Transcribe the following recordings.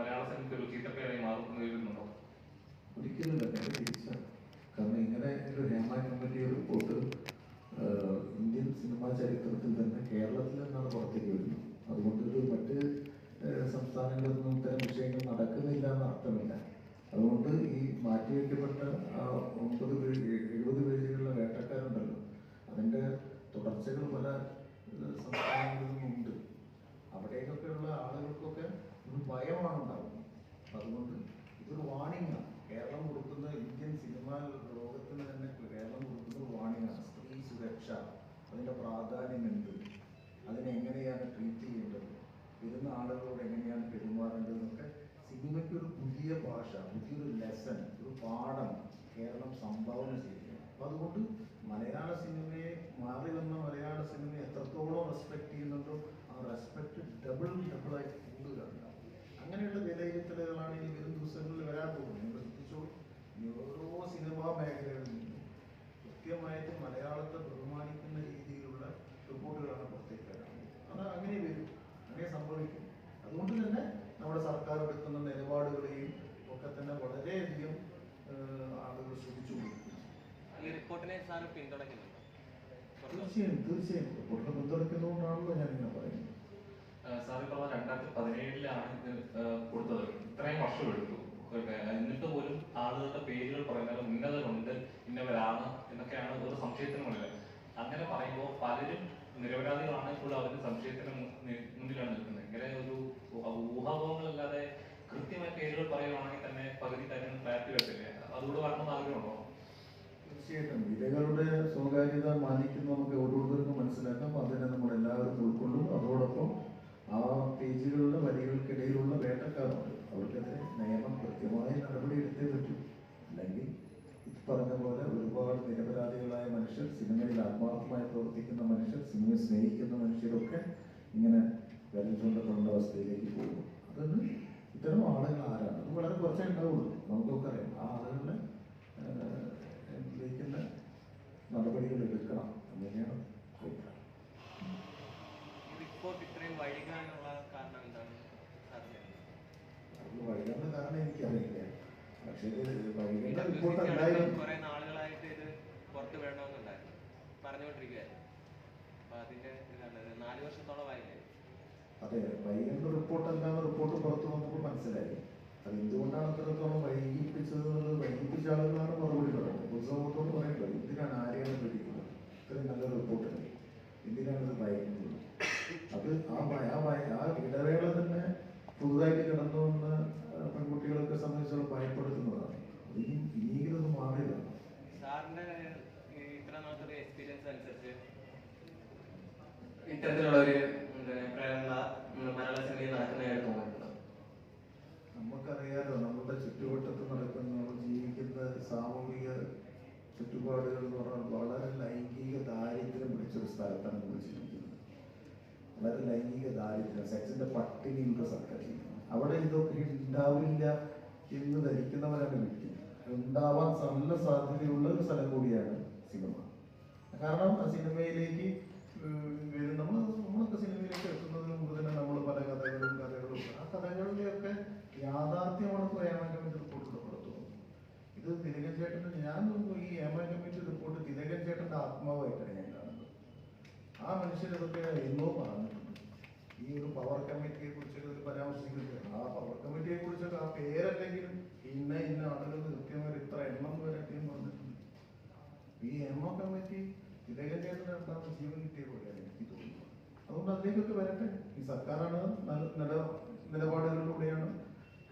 മലയാള സിനിമയ്ക്ക് ഒരു ചീത്തപ്പേരായി മാറുമെന്ന് കരുതുന്നുണ്ടോ ഒരിക്കലും കാരണം ഇങ്ങനെ ഒരു Hema committee report Indian cinema ചരിത്രത്തിൽ തന്നെ കേരളത്തിൽ നിന്നാണ് പുറത്തേക്ക് വരുന്നത്. അതുകൊണ്ട് ഒരു മറ്റ് നിന്നും ഇത്തരം വിഷയങ്ങൾ നടക്കുന്നില്ല എന്ന അർത്ഥമില്ല. അതുകൊണ്ട് ഈ മാറ്റിവെക്കപ്പെട്ട ആ ഒമ്പത് എഴുപത് പേജുകളിലെ വേട്ടക്കാരുണ്ടല്ലോ. അതിന്റെ തുടർച്ചകൾ പല ഏഹ്, സംസ്ഥാനങ്ങളിൽ നിന്നുണ്ട് അവിടേക്കൊക്കെയുള്ള ആളുകൾക്കൊക്കെ ഒരു ഭയമാണ് ഉണ്ടാവുന്നത് അതുകൊണ്ട് ഇതൊരു വാണിംഗാണ് കേരളം കൊടുക്കുന്ന ഇന്ത്യൻ സിനിമാ ലോകത്തിന് തന്നെ കേരളം കൊടുക്കുന്ന വാണിംഗാണ് സ്ത്രീ സുരക്ഷ അതിന്റെ പ്രാധാന്യം എന്ത് അതിനെ എങ്ങനെയാണ് ട്രീറ്റ് ചെയ്യേണ്ടത്? വരുന്ന ആളുകളോട് എങ്ങനെയാണ് പെരുമാറേണ്ടത് എന്നൊക്കെ സിനിമയ്ക്ക് ഒരു പുതിയ ഭാഷ പുതിയൊരു ലെസൺ ഒരു പാഠം കേരളം സംഭാവന ചെയ്യുകയാണ് അപ്പം അതുകൊണ്ട് മലയാള സിനിമയെ മാറി വന്ന മലയാള സിനിമയെ എത്രത്തോളം റെസ്പെക്ട് ചെയ്യുന്നുണ്ടോ ആ റെസ്പെക്ട് ഡബിൾ ഡബിളായി കൂടുകയാണ് അങ്ങനെയുള്ള വിലയിരുത്തലുകളാണ് ഈ വരും ദിവസങ്ങളിൽ വരാൻ പോകുന്നത്. ഇനി ഓരോ സിനിമാ മേഖലകളിൽ നിന്നും കൃത്യമായിട്ട് മലയാളത്തെ ബഹുമാനിക്കുന്ന രീതിയിലുള്ള റിപ്പോർട്ടുകളാണ് പുറത്തേക്ക് വരാൻ അത് അങ്ങനെ വരും. അങ്ങനെ സംഭവിക്കും. അതുകൊണ്ട് തന്നെ നമ്മുടെ സർക്കാർ എടുക്കുന്ന നിലപാടുകളെയും ഒക്കെ തന്നെ വളരെയധികം ആളുകൾ ശ്രദ്ധിച്ചു തീർച്ചയായും തീർച്ചയായും. റിപ്പോർട്ടിനെ പിന്തുണയ്ക്കുന്നതുകൊണ്ടാണല്ലോ ഞാനിങ്ങനെ പറയുന്നത്. സാർ രണ്ടായിരത്തി പതിനേഴിലാണ് ഇത് കൊടുത്തത്. ഇത്രയും വർഷം എടുത്തു. എന്നിട്ട് പോലും ആളുകളുടെ പേരുകൾ പറയുന്നത് ഉന്നതരുണ്ട് ഇന്നവരാണ് എന്നൊക്കെയാണ് ഒരു സംശയത്തിന് മുന്നിൽ. അങ്ങനെ പറയുമ്പോൾ പലരും നിരപരാധികളാണ് ഇപ്പോൾ അവർ സംശയത്തിന് മുന്നിലാണ് നിൽക്കുന്നത്. ഇങ്ങനെ ഒരു ഊഹ- ഊഹാപോഹങ്ങളല്ലാതെ കൃത്യമായ പേരുകൾ പറയുകയാണെങ്കിൽ തന്നെ പകുതി കാര്യം ക്ലാരിറ്റി വരത്തില്ലേ. അതുകൂടെ വരണം ആഗ്രഹമുണ്ടോ? തീർച്ചയായിട്ടും. വിലകളുടെ സ്വകാര്യത മാനിക്കുന്ന നമുക്ക് ഓരോരുത്തർക്കും മനസ്സിലാക്കാം. അതിനെ നമ്മൾ എല്ലാവരും ഉൾക്കൊള്ളും. അതോടൊപ്പം ആ പേജുകളുടെ വരികൾക്കിടയിലുള്ള വേട്ടക്കാരുണ്ട്. അവർക്കെതിരെ നിയമം കൃത്യമായ നടപടി എടുത്തേ പറ്റൂ. അല്ലെങ്കിൽ ഇത് പറഞ്ഞ പോലെ ഒരുപാട് നിരപരാധികളായ മനുഷ്യർ സിനിമയിൽ ആത്മാർത്ഥമായി പ്രവർത്തിക്കുന്ന മനുഷ്യർ സിനിമയെ സ്നേഹിക്കുന്ന മനുഷ്യരൊക്കെ ഇങ്ങനെ വിരൽ ചൂണ്ടപ്പെടേണ്ട അവസ്ഥയിലേക്ക് പോകും അതൊന്ന് ഇത്തരം ആളുകൾ ആരാണ്? അത് വളരെ കുറച്ചേ ഉണ്ടാവുള്ളൂ. നമുക്കൊക്കെ അറിയാം ആ ആളുകളുടെ ഇതിലേക്കുള്ള നടപടികൾ എടുക്കണം അങ്ങനെയാണ് അഭിപ്രായം ഈ റിപ്പോർട്ട് ഇത്രയും വൈകാനുള്ള കാരണം എന്താണ് സാറിന് അത് വൈകുന്ന കാരണം എനിക്കറിയില്ല പക്ഷേ ഇത് ഇതിന്റെ വൈകുന്ന റിപ്പോർട്ട് publicity അടക്കം എന്തായാലും കുറെ നാളുകളായിട്ട് ഇത് പുറത്ത് വിടണമെന്നുണ്ടായിരുന്നു പറഞ്ഞുകൊണ്ടിരിക്കുകയായിരുന്നു അപ്പൊ അതിന്റെ ഇതാണ് ഇത് നാല് വർഷത്തോളമായില്ലേ അതെ വൈകുന്ന റിപ്പോർട്ട് എന്താണെന്ന് റിപ്പോർട്ട് പുറത്തു വന്നപ്പോൾ മനസ്സിലായി അത് എന്തുകൊണ്ടാണ് അത്രത്തോളം വൈകിപ്പിച്ചത് എന്നുള്ളത്? വൈകിപ്പിച്ച ആളുകളാണ് മറുപടി പറയുന്നത് ഉത്സവത്തോട് പറയുന്നത് എന്തിനാണ് ആരെയാണ് പേടിക്കുന്നത്? ഇത്രയും നല്ല റിപ്പോർട്ടുണ്ട് എന്തിനാണ് ഇത് ഭയക്കുന്നത്? അത് ആ ആ ഇടവേള തന്നെ പുതുതായിട്ട് കിടന്നു വന്ന ആ, പെൺകുട്ടികളൊക്കെ സംബന്ധിച്ചുള്ള ഭയപ്പെടുത്തുന്നതാണ് അത് ഇനി ഇനിയെങ്കിലും അത് മാറില്ല സാറിന്റെ ഈ ഇത്ര നാളത്തെ ഒരു എക്സ്പീരിയൻസ് അനുസരിച്ച് ഇത്തരത്തിലുള്ള ഒരു പ്രേരണ മലയാള സിനിമയിൽ നടക്കുന്നതായിട്ട് തോന്നുന്നുണ്ട് നമുക്കറിയാലോ നമ്മുടെ ചുറ്റുവട്ടത്ത് നടക്കുന്ന നമ്മൾ ജീവിക്കുന്ന സാമൂഹിക ചുറ്റുപാടുകൾ എന്ന് പറഞ്ഞാൽ വളരെ ലൈംഗിക ദാരിദ്ര്യം പിടിച്ചൊരു സ്ഥലത്താണ് വിളിച്ചിരിക്കുന്നത് വളരെ ലൈംഗിക ദാരിദ്ര്യം സെക്സിന്റെ പട്ടിണിയുള്ള ജീവിക്കുന്നത് അവിടെ ഇതൊക്കെ ഉണ്ടാവില്ല എന്ന് ധരിക്കുന്നവരാണ് വിളിക്കുന്നത് ഉണ്ടാവാൻ നല്ല സാധ്യതയുള്ള ഒരു സ്ഥലം കൂടിയാണ് സിനിമ. കാരണം ആ സിനിമയിലേക്ക് വരും. നമ്മൾ നമ്മളൊക്കെ സിനിമയിലേക്ക് എത്തുന്നതിന് മുമ്പ് തന്നെ നമ്മൾ പല കഥകളും കഥകളും ആ കഥകളിലെയൊക്കെ യാഥാർത്ഥ്യമാണ് പ്രയാണങ്ങൾ കമ്മിറ്റി റിപ്പോർട്ടിലൂടെ പുറത്തു ഇത് തിരികെ ചേട്ടൻ ഞാൻ നോക്കുമ്പോൾ ഈ ഏമാൻ കമ്മിറ്റി റിപ്പോർട്ട് തിലകൻ ചേട്ടന്റെ ആത്മാവായിട്ടാണ് ഞാൻ കാണുന്നത് ആ മനുഷ്യരതൊക്കെ എന്നോ പറഞ്ഞിട്ടുണ്ട്. ഈ ഒരു പവർ കമ്മിറ്റിയെ കുറിച്ചൊക്കെ ഒരു പരാമർശിക്കുന്നുണ്ട് ആ പവർ കമ്മിറ്റിയെ കുറിച്ചൊക്കെ ആ പേരല്ലെങ്കിലും ഇന്ന ഇന്ന ആളുകൾ കൃത്യമായി ഇത്ര എണ്ണം വരട്ടെയും പറഞ്ഞിട്ടുണ്ട് ഈ എം ഒ കമ്മിറ്റി തിലകഞ്ചേട്ടന്റെ അടുത്താണ് ജീവൻ കിട്ടിയ പോലെയാണ് എനിക്ക് തോന്നുന്നത്. അതുകൊണ്ട് അതിലേക്കൊക്കെ വരട്ടെ. ഈ സർക്കാരാണ് നല്ല നില നിലപാടുകളിലൂടെയാണ്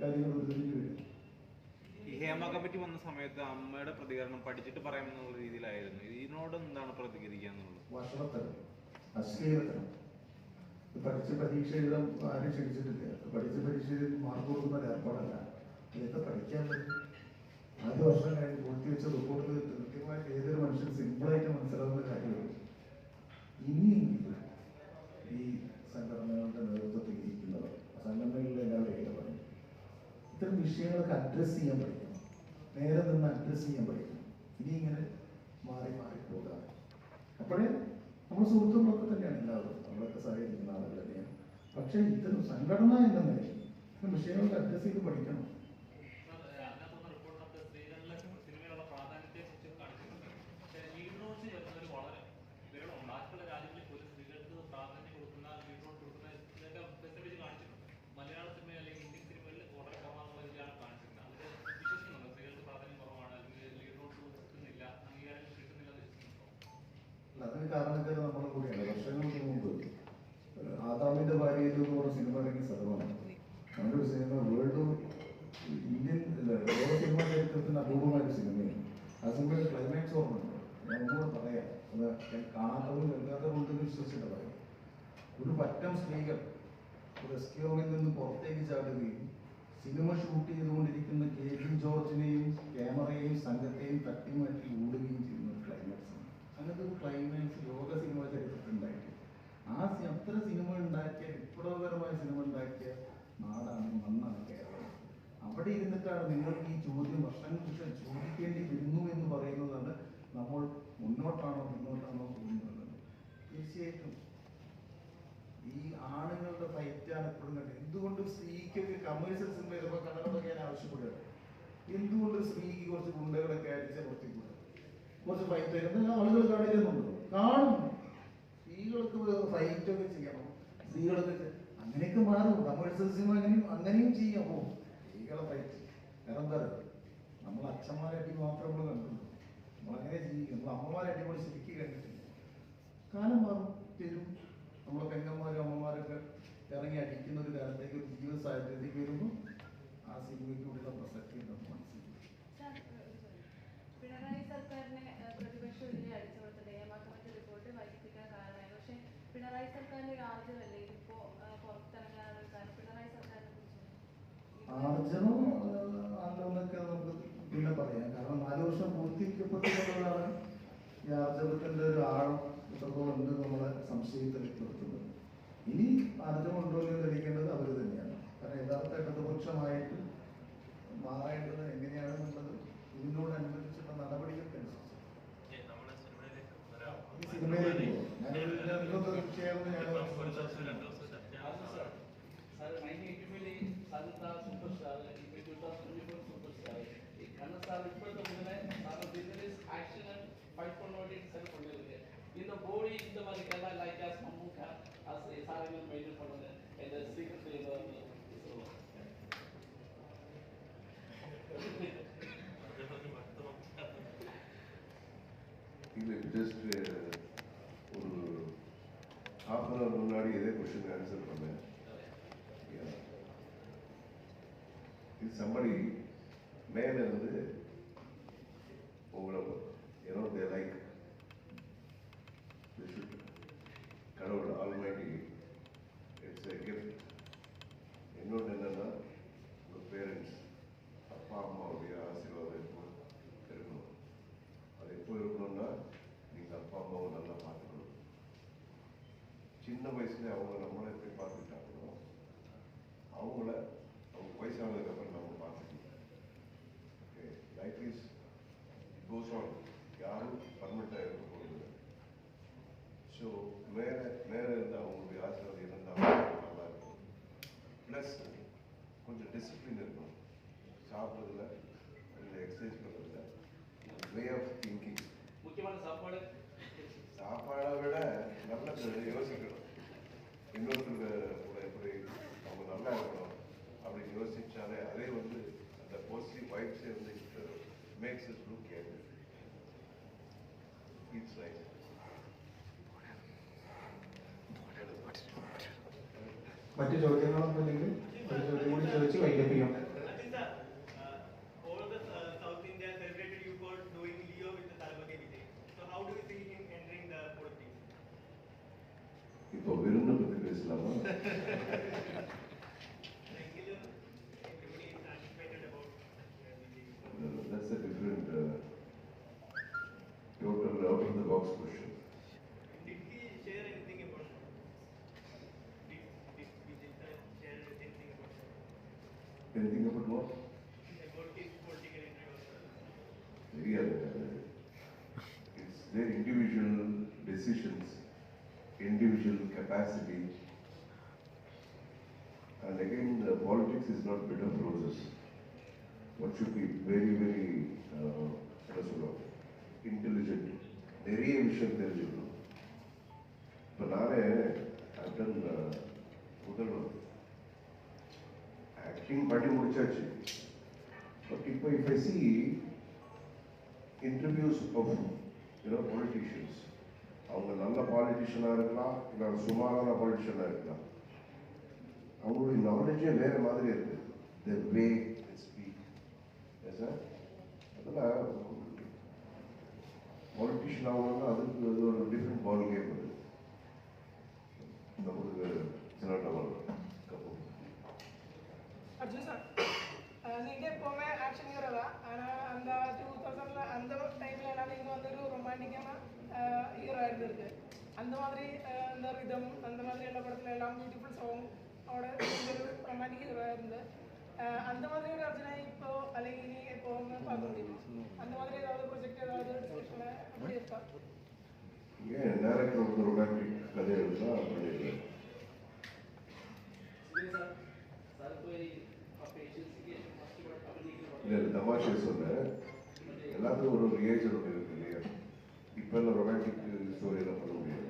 കാര്യങ്ങൾ ഉരുത്തിരിഞ്ഞു വരിക. ഈ ഹേമ കമ്മിറ്റി വന്ന സമയത്ത് അമ്മയുടെ പ്രതികരണം പഠിച്ചിട്ട് പറയാമെന്നുള്ള രീതിയിലായിരുന്നു. ഇതിനോട് എന്താണ് പ്രതികരിക്കുക എന്നുള്ളത് അശ്ലീലത്തരം ഇത് പഠിച്ച് പരീക്ഷ എഴുതാൻ ആരും ക്ഷണിച്ചിട്ടില്ല. പഠിച്ച പരീക്ഷ എഴുതി മാർക്ക് കൊടുക്കുന്ന ഒരു ഏർപ്പാടല്ല. ഇതൊക്കെ പഠിക്കാൻ പറ്റും. നാല് വർഷം കഴിഞ്ഞ് പൂർത്തി വെച്ച റിപ്പോർട്ടിൽ കൃത്യമായിട്ട് ഏതൊരു മനുഷ്യൻ സിമ്പിളായിട്ട് മനസ്സിലാവുന്ന കാര്യമാണ് ഇനിയെങ്കിലും ഈ സംഘടനകളുടെ നേതൃത്വത്തിൽ ഇരിക്കുന്നവർ സംഘടനകളിൽ എല്ലാവരും ഇടപെടും ഇത്തരം വിഷയങ്ങളൊക്കെ അഡ്രസ്സ് ചെയ്യാൻ പഠിക്കണം. നേരെ നിന്ന് അഡ്രസ്സ് ചെയ്യാൻ പഠിക്കണം. ഇനി ഇങ്ങനെ മാറി മാറി പോകാതെ അപ്പോഴേ നമ്മുടെ സുഹൃത്തുക്കളൊക്കെ സഹകരിക്കുന്ന ആളുകൾ തന്നെയാണ് പക്ഷേ ഇത്തരം സംഘടന എന്ന നിലയിൽ വിഷയങ്ങൾക്ക് അഡ്രസ് ചെയ്ത് പഠിക്കണം കാരണം നമ്മളും കൂടിയാണ് പ്രാധാന്യത്തെ കുറിച്ച് കാണിച്ചിട്ടുണ്ട് പക്ഷേ ലീഡ് റോൾസ് ചേർന്നവർ വളരെ വിരളമാണ് ബാക്കിയുള്ള രാജ്യങ്ങളിൽ പോലും സ്ത്രീകൾക്ക് പ്രാധാന്യം കൊടുക്കുന്ന ലീഡ് റോൾ കൊടുക്കുന്ന ഇതൊക്കെ പെർസെന്റേജ് കാണിച്ചിട്ടുണ്ട് മലയാള സിനിമ അല്ലെങ്കിൽ ഇന്ത്യൻ സിനിമയിൽ വളരെ കുറവാണെന്നുള്ള രീതിയിലാണ് കാണിച്ചിരുന്നത് അതിൽ വിശ്വസിക്കുന്നുണ്ടോ സ്ത്രീകൾക്ക് പ്രാധാന്യം കുറവാണ് അല്ലെങ്കിൽ ലീഡ് റോൾസ് കിട്ടുന്നില്ല അംഗീകാരം കിട്ടുന്നില്ല എന്ന് വിശ്വസിക്കുന്നുണ്ടോ അല്ല, അതിന് കാരണക്കാർ നമ്മളെ കൂടെയാണ് വർഷങ്ങൾക്ക് മുമ്പ് ഏഹ്, ആദാമിന്റെ ഭാര്യയിൽ എന്ന് പറഞ്ഞ സിനിമ ഇറങ്ങിയ സ്ഥലമാണ് അങ്ങനെ ഒരു സിനിമ വേൾഡ് ഇന്ത്യൻ അല്ല, ലോക സിനിമാ ചരിത്രത്തിന് അപൂർവമായ ഒരു സിനിമയുടെ ക്ലൈമാക്സ് ഓർമ്മയുണ്ട്. ഞാൻ ഒന്നുകൂടെ പറയാം. അത് ഞാൻ കാണാത്തവരും കേൾക്കാത്തവരും ഉണ്ടെന്ന് വിശ്വസിച്ചിട്ട് പറയാം. ഒരു പറ്റം സ്ത്രീകൾ റെസ്ക്യൂ ഹോമിൽ നിന്ന് പുറത്തേക്ക് ചാടുകയും സിനിമ ഷൂട്ട് ചെയ്തുകൊണ്ടിരിക്കുന്ന കെ ജി ജോർജിനെയും ക്യാമറയെയും സംഘത്തെയും തട്ടി മാറ്റി ഓടുകയും ചെയ്യുന്ന ഒരു ക്ലൈമാക്സ് ആണ്. അങ്ങനത്തെ ഒരു ക്ലൈമാക്സ് ലോക സിനിമ ചരിത്രത്തിൽ ആ അത്ര സിനിമ ഉണ്ടാക്കിയ വിപ്ലവകരമായ സിനിമ ഉണ്ടാക്കിയ നാടാണ് കേരളം അവിടെ ഇരുന്നിട്ടാണ് നിങ്ങൾക്ക് ഈ ചോദ്യം വർഷങ്ങൾക്ക് ചോദിക്കേണ്ടി വരുന്നു എന്ന് പറയുന്നതാണ് നമ്മൾ മുന്നോട്ടാണോ മുന്നോട്ടാണോ തോന്നുന്നത് തീർച്ചയായിട്ടും ഈ ആണുങ്ങളുടെ ഫൈറ്റാണ് എപ്പോഴും കണ്ടത് എന്തുകൊണ്ട് സ്ത്രീക്കൊക്കെ കമേഴ്ഷ്യൽ സിനിമ ചിലപ്പോൾ കടകളൊക്കെ ഞാൻ ആവശ്യപ്പെടുകയാണ് എന്തുകൊണ്ട് സ്ത്രീക്ക് കുറച്ച് ഗുണ്ടകളൊക്കെ അടിച്ച കുറച്ച് കുറച്ച് ഫൈറ്റ് വരുന്ന ആളുകൾ കാണിക്കുന്നുണ്ട്. കാണും. സ്ത്രീകൾക്ക് ഫൈറ്റൊക്കെ ചെയ്യണം. സ്ത്രീകൾക്ക് അങ്ങനെയൊക്കെ മാറും. കമേഴ്ഷ്യൽ സിനിമ അങ്ങനെയും അങ്ങനെയും ചെയ്യാം. എന്താ പറയുക നമ്മൾ അച്ഛന്മാരെ അടി മാത്രമേ നമ്മൾ കണ്ടുള്ളൂ നമ്മളങ്ങനെ ജീവിക്കും. നമ്മൾ അമ്മമാരെ അടിപൊളി ശരിക്കും കണ്ടിട്ടില്ല. കാലം മാറും തരും നമ്മളെ പെങ്ങന്മാരും അമ്മമാരൊക്കെ ഇറങ്ങി അടിക്കുന്ന ഒരു കാലത്തേക്ക് ഒരു ജീവിത സാഹചര്യത്തിലേക്ക് വരുമ്പോൾ ആ സിനിമയ്ക്കുള്ള പ്രസക്തി നമ്മൾ മനസ്സിലാക്കും പിണറായി സർക്കാരിനെ പ്രതിപക്ഷം ഇതിനെ അടിച്ചമർത്ത ഏമാക്കമറ്റ റിപ്പോർട്ട് വൈകിപ്പിക്കാൻ കാരണമായി. പക്ഷേ പിണറായി സർക്കാരിന്റെ ഒരു ആർജവല്ലേ ഇതിപ്പോ ഏഹ്, പുറത്തിറങ്ങാനുള്ള ഒരു കാരണം പിണറായി സർക്കാരിനെ കുറിച്ച് ആർജവം ആണെന്നൊക്കെ നമുക്ക് പിന്നെ പറയാം കാരണം നാല് വർഷം പൂർത്തീകരിക്കപ്പെട്ടുള്ളതാണ് ഈ ആർജവത്തിന്റെ ഒരു ആഴം എത്രത്തോളം ഉണ്ട് നമ്മളെ സംശയത്തിൽ നിർത്തുന്നത് ഇനി ആർജവം ഉണ്ടോ എന്ന് തെളിയിക്കേണ്ടത് അവർ തന്നെയാണ് കാരണം യഥാർത്ഥ ഇടതുപക്ഷമായിട്ട് മാറേണ്ടത് എങ്ങനെയാണെന്നുള്ളത് ഇതിനോടനുബന്ധിച്ചുള്ള നടപടികൾക്കനുസരിച്ച് ഈ സിനിമയിലേക്ക് പോകും ഞാൻ இல்லை ஜஸ்ட் uh, ஒரு ஹாஃப் அன் ஹவர் முன்னாடி இதே கொஸ்டின் ஆன்சர் பண்ணேன். இது சம்படி மேலே இருந்து feels like. മറ്റു ചോദ്യങ്ങളൊന്നും ഇല്ലെങ്കിൽ Anything about what? about his political interest? Real. It's their individual decisions, individual capacity. And again, the politics is not bed of roses. One should be very, very, uh, என்ன சொல்லுவோம் intelligent நிறைய விஷயம் தெரிஞ்சுக்கணும் acting பண்ணி முடிச்சாச்சு but இப்போ if I see interviews of you know politicians அவங்க நல்ல பாலிட்டிஷியனாக இருக்கலாம் இல்லை சுமாரான பாலிட்டிஷியனாக இருக்கலாம். அவங்களுடைய நாலேஜே வேறு மாதிரி இருக்குது த வே ஸ்பீக் சார் அதில் பாலிட்டிஷியன் ஆகணும்னா அதுக்கு அது ஒரு டிஃப்ரெண்ட் பால் கேம் அது நமக்கு சில அர்ஜுன் சார் நீங்கள் எப்போவுமே ஆக்ஷன் ஹீரோ தான் ஆனால் அந்த டூ தௌசண்டில் அந்த டைமில் எல்லாம் நீங்கள் வந்து ஒரு ரொமான்டிக்கான ஹீரோ இருந்திருக்கு அந்த மாதிரி இந்த ரிதம் அந்த மாதிரி எல்லா படத்துல எல்லாம் பியூட்டிஃபுல் சாங் அவட ஒரு ரொமான்டிக் ஹீரோ இருந்து அந்த மாதிரி ஒரு அர்ஜுனா இப்போ அல்லது இனி எப்போ பார்க்க முடியும்? அந்த மாதிரி ஏதாவது ப்ரொஜெக்ட் ஏதாவது எப்படி இருக்கா? ஏன் டேரக்டர் ஒரு ரொமான்டிக் கதை எழுதுனா பண்ணிடுறேன் சார் போய் இல்லை இந்த தமாஷே சொன்னேன். எல்லாத்துக்கும் ஒரு ஒரு ஏஜ் ஒன்று இருக்கு இல்லையா? இப்போ எல்லாம் ரொமான்டிக் ஸ்டோரியெல்லாம் பண்ண முடியாது.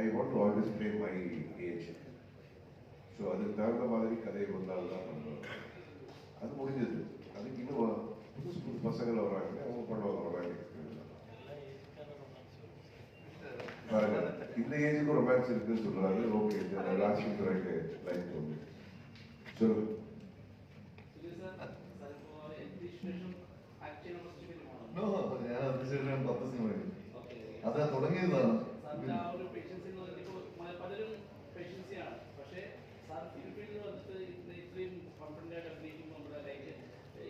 I want to always play my age so அதுக்கு தகுந்த மாதிரி கதையை வந்தால் தான் பண்ணுவேன். அது முடிஞ்சது. அதுக்கு இன்னும் புதுசு புது பசங்களை வராங்க அவங்க பண்ணுவாங்க ரொமான்டிக் பாருங்க இந்த ஏஜுக்கும் ரொமான்ஸ் இருக்குன்னு சொல்றாரு ஓகே லாஸ்ட் ரைட் லைஃப் ஒன்று சொல்லுங்க. അത് തുടങ്ങിയതാണ് സാറിന്റെ ആ ഒരു പേഷ്യൻസ് എന്ന് പറഞ്ഞിട്ട് ഇപ്പോൾ മ- പലരും പേഷ്യൻസിയാണ് പക്ഷേ സാർ ഫിലിപ്പീനിൽ വന്നിട്ട് ഇന്ന് ഇത്രയും കോൺഫിഡന്റ് ആയിട്ട് അഭിനയിക്കുമ്പോൾ നമ്മുടെ like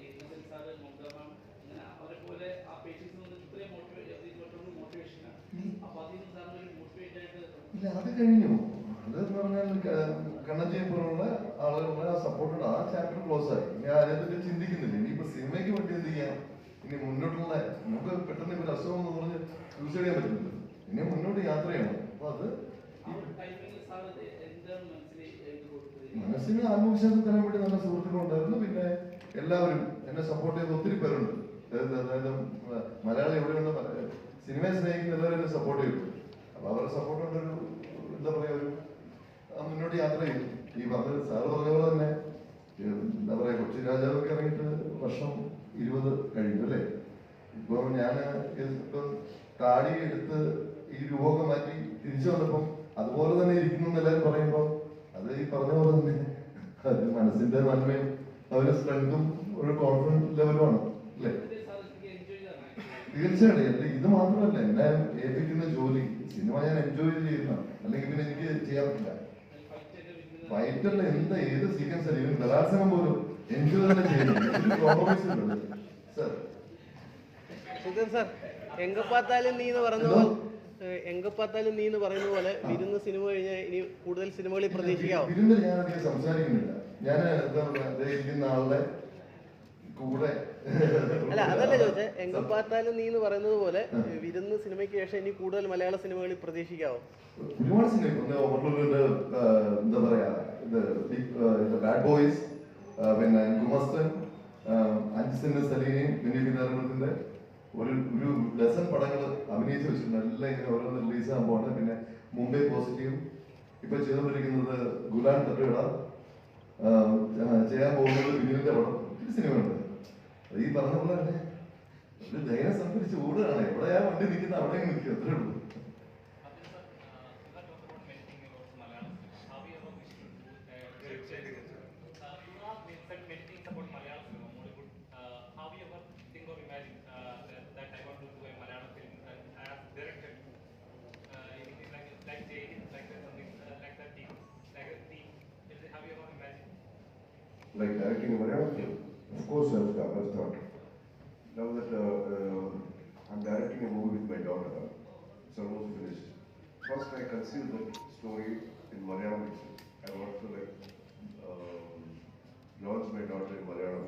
Innocent sir Mamta ma'am അങ്ങനെ അവരെ പോലെ ആ പേഷ്യൻസ് വന്നിട്ട് ഇത്രയും മോട്ടിവേറ്റ് മറ്റൊരു മോട്ടിവേഷനാണ് അപ്പോൾ അതിൽ നിന്ന് സാറിന് ഒരു മോട്ടിവേറ്റ് ആയിട്ട് ഇല്ല അത് കഴിഞ്ഞു അത് പറഞ്ഞാൽ കണ്ണഞ്ചിയെ പോലുള്ള ആളുകളുടെ ആ സപ്പോർട്ടഡ് ആ ചാപ്റ്റർ ക്ലോസ് ആയി ഇനി അതിനെപ്പറ്റി ചിന്തിക്കുന്നില്ല ഇനിയിപ്പോ സിനിമയ്ക്ക് വേണ്ടി എന്ത് ചെയ്യാം ഇനി മുന്നോട്ടുള്ള നമുക്ക് പെട്ടെന്ന് ഇപ്പൊ അസുഖം എന്ന് പറഞ്ഞ് യൂസ് ചെയ്യാൻ പറ്റുന്നുണ്ട് പിന്നെ മുന്നോട്ട് യാത്ര ചെയ്യണം. അപ്പൊ അത് മനസ്സിന് ആത്മവിശ്വാസം തരാൻ വേണ്ടി നല്ല സുഹൃത്തുക്കളുണ്ടായിരുന്നു പിന്നെ എല്ലാവരും എന്നെ സപ്പോർട്ട് ചെയ്ത ഒത്തിരി പേരുണ്ട്. അതായത് മലയാളി എവിടെയുണ്ട്? സിനിമയെ സ്നേഹിക്കുന്ന എല്ലാവരും എന്നെ സപ്പോർട്ട് ചെയ്തു. അപ്പൊ അവരുടെ സപ്പോർട്ട് കൊണ്ടൊരു എന്താ പറയാ ഒരു മുന്നോട്ട് യാത്ര ചെയ്തു. ഈ പറഞ്ഞ സാറ് പറഞ്ഞ പോലെ തന്നെ എന്താ പറയാ കൊച്ചി രാജാവൊക്കെ ഇറങ്ങിയിട്ട് വർഷം ഇരുപത് കഴിഞ്ഞു അല്ലേ? ഇപ്പൊ ഞാൻ ഇപ്പൊ താടി എടുത്ത് ഈ രൂപമൊക്കെ മാറ്റി തിരിച്ചു വന്നപ്പം അതുപോലെ തന്നെ ഇരിക്കുന്നു എല്ലാവരും പറയുമ്പോൾ അത് ഈ പറഞ്ഞ പോലെ തന്നെ. അത് മനസ്സിന്റെ നന്മയും അവരുടെ സ്ട്രെങ്തും ഒരു കോൺഫിഡൻസ് ലെവലുമാണ് അല്ലേ? തീർച്ചയായിട്ടും. എന്റെ ഇത് മാത്രമല്ല എന്നെ ഏൽപ്പിക്കുന്ന ജോലി സിനിമ ഞാൻ എൻജോയ് ചെയ്യുന്ന അല്ലെങ്കിൽ പിന്നെ എനിക്ക് ചെയ്യാൻ പറ്റില്ല. ഫൈറ്റ് എന്ത് ഏത് സീക്വൻസ് അല്ല ഇവൻ ബലാത്സംഗം പോലും എൻജോയ് തന്നെ ചെയ്യുന്നു കോംപ്രമൈസ് ഉണ്ട് സാർ എങ്ക പാത്താലും നീ എന്ന് പറഞ്ഞ പോലെ എങ്ക പാത്താലും നീ എന്ന് പറയുന്ന പോലെ വിരുന്ന് സിനിമ കഴിഞ്ഞാൽ ഇനി കൂടുതൽ സിനിമകളിൽ പ്രതീക്ഷിക്കാവോ? വിരുന്നിൽ ഞാൻ അധികം സംസാരിക്കുന്നില്ല. ഞാൻ എന്താ പറയാ ദേ ഇരിക്കുന്ന ആളുടെ കൂടെ അല്ല അതല്ല ചോദിച്ചേ എങ്ക പാത്താലും നീ എന്ന് പറയുന്നത് പോലെ വിരുന്ന് സിനിമയ്ക്ക് ശേഷം ഇനി കൂടുതൽ മലയാള സിനിമകളിൽ പ്രതീക്ഷിക്കാവോ? ഒരുപാട് സിനിമ ഇപ്പൊ ഓട്ടലൂരിന്റെ എന്താ പറയാ ഇത് ബാഡ് ബോയ്സ് പിന്നെ ഗുമസ്തൻ അഞ്ച് സെന്റ് സലീനയും പിന്നെ ഒരു ഒരു ഡസൺ പടങ്ങൾ അഭിനയിച്ച് വെച്ചിട്ടുണ്ട്. എല്ലാം ഇങ്ങനെ ഓരോന്ന് റിലീസ് പോകണം പിന്നെ മുംബൈ പോസിറ്റീവ്. ഇപ്പൊ ചെയ്തുകൊണ്ടിരിക്കുന്നത് ഗുലാൻ തട്ടുകട. ചെയ്യാൻ പോകുന്നത് ബിനിലിന്റെ പടം. ഒത്തിരി സിനിമയുണ്ട് ഈ പറഞ്ഞ പോലെ തന്നെ ഒരു ധൈര്യം സംഭരിച്ച് ഓടുകയാണ്. എവിടെയാ വണ്ടി നിൽക്കുന്നത്? അവിടെ നിൽക്കും അത്രേ ഉള്ളൂ. Like directing a film. Of course, I've, I've thought. Now that uh, uh, I'm directing a movie with my daughter, it's almost finished. First, I conceived the story in Malayalam. I want to like um, launch my daughter in Malayalam,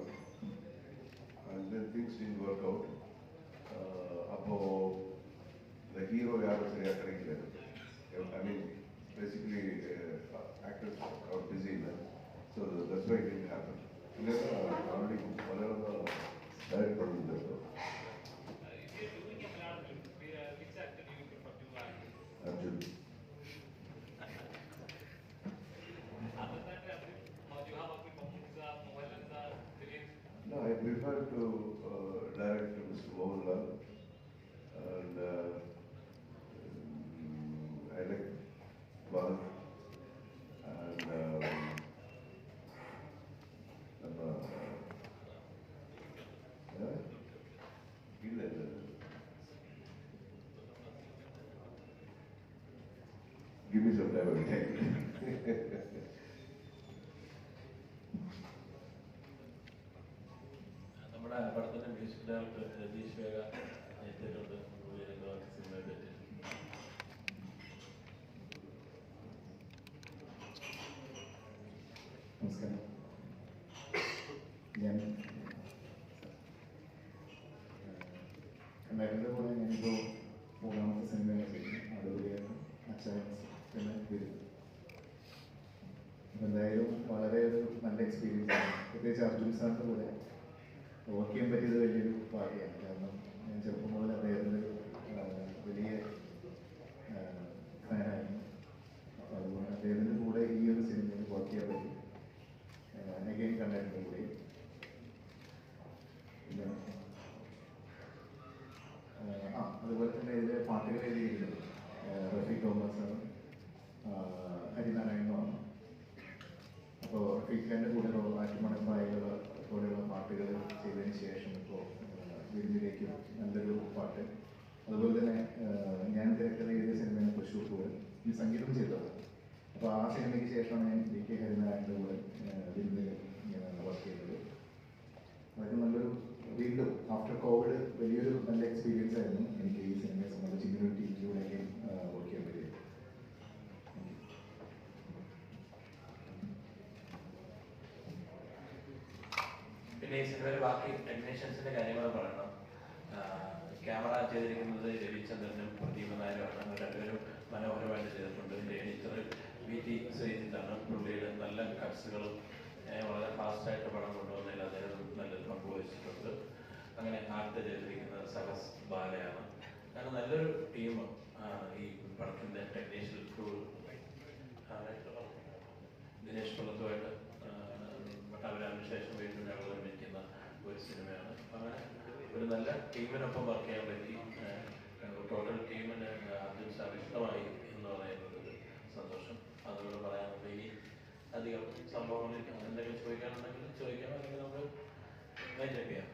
use of never take. Team ഈ പടത്തിന്റെ ടെക്നീഷ്യൽ crew Dinesh കുളത്തുമായിട്ട് അവരാണ് ശേഷം വീണ്ടും ഞങ്ങൾ ഒരുമിക്കുന്ന ഒരു സിനിമയാണ്. അങ്ങനെ ഒരു നല്ല ടീമിനൊപ്പം വർക്ക് ചെയ്യാൻ പറ്റി. ടോട്ടൽ ടീമിന് അതിൽ സവിഷ്ടമായി എന്ന് പറയുന്നത് സന്തോഷം. അതുകൊണ്ട് പറയാനുള്ളത് ഇനി അധികം സംഭവങ്ങളിൽ എന്തെങ്കിലും ചോദിക്കാനുണ്ടെങ്കിൽ ചോദിക്കാം അല്ലെങ്കിൽ നമ്മൾ മെയിന്റെയിൻ ചെയ്യാം.